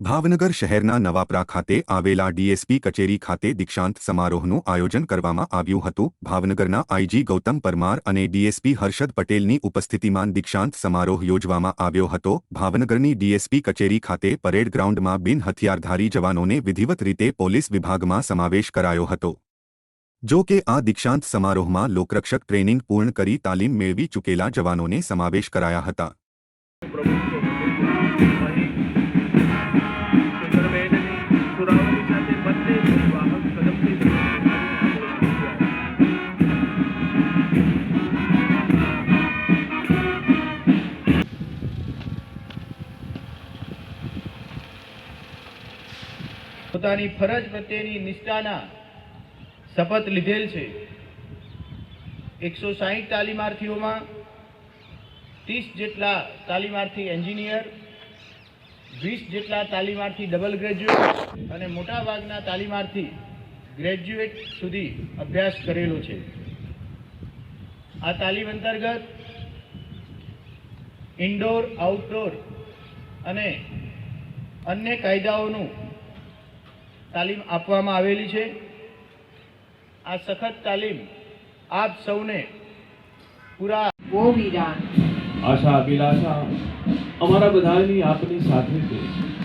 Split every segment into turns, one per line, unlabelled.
ભાવનગર શહેરના નવાપરા ખાતે આવેલા ડીએસપી કચેરી ખાતે દીક્ષાંત સમારોહનું આયોજન કરવામાં આવ્યું હતું. ભાવનગરના આઈજી ગૌતમ પરમાર અને ડીએસપી હર્ષદ પટેલની ઉપસ્થિતિમાં દીક્ષાંત સમારોહ યોજવામાં આવ્યો હતો. ભાવનગરની ડીએસપી કચેરી ખાતે પરેડ ગ્રાઉન્ડમાં બિન હથિયારધારી જવાનોને વિધિવત રીતે પોલીસ વિભાગમાં સમાવેશ કરાયો હતો. જો કે આ દીક્ષાંત સમારોહમાં લોકરક્ષક ટ્રેનિંગ પૂર્ણ કરી તાલીમ મેળવી ચૂકેલા જવાનોને સમાવેશ કરાયા હતા.
પોતાની ફરજ પ્રત્યેની નિષ્ઠાના શપથ લીધેલ છે. એકસો સાહીઠ તાલીમાર્થીઓમાં ત્રીસ જેટલા તાલીમાર્થી એન્જિનિયર વીસ જેટલા તાલીમાર્થી ડબલ ગ્રેજ્યુએટ અને મોટાભાગના તાલીમાર્થી ગ્રેજ્યુએટ સુધી અભ્યાસ કરેલો છે. આ તાલીમ અંતર્ગત ઇન્ડોર આઉટડોર અને અન્ય કાયદાઓનું તાલીમ આપવામાં આવેલી છે. આ સખત તાલીમ આપ સૌને પૂરા
આશા અભિલાષા. અમારા બધાની આપની સાથે છે.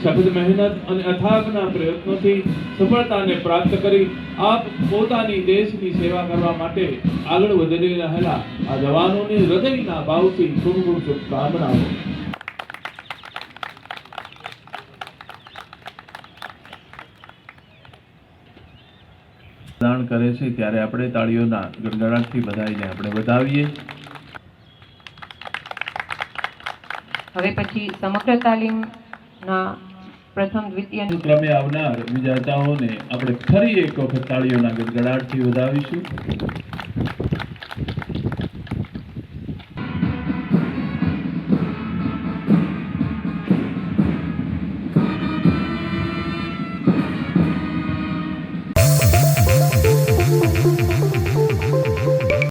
સખત મહેનત અને અથાગના પ્રયત્નોથી સફળતાને પ્રાપ્ત કરી આપ પોતાની દેશની સેવા કરવા માટે આગળ વધી રહેલા આ જવાનોને હૃદયના ભાવથી ખૂબ શુભકામનાઓ. કરે છે, ત્યારે આપણે તાળીઓના ગણગણાટથી બધાઈને આપણે વધાવીએ.
હવે પછી સમગ્ર તાલીમના પ્રથમ દ્વિતીય
ક્રમે આવનાર વિજેતાઓને આપણે ફરી એક વખત તાળીઓના ગડગડાટથી વધાવીશું.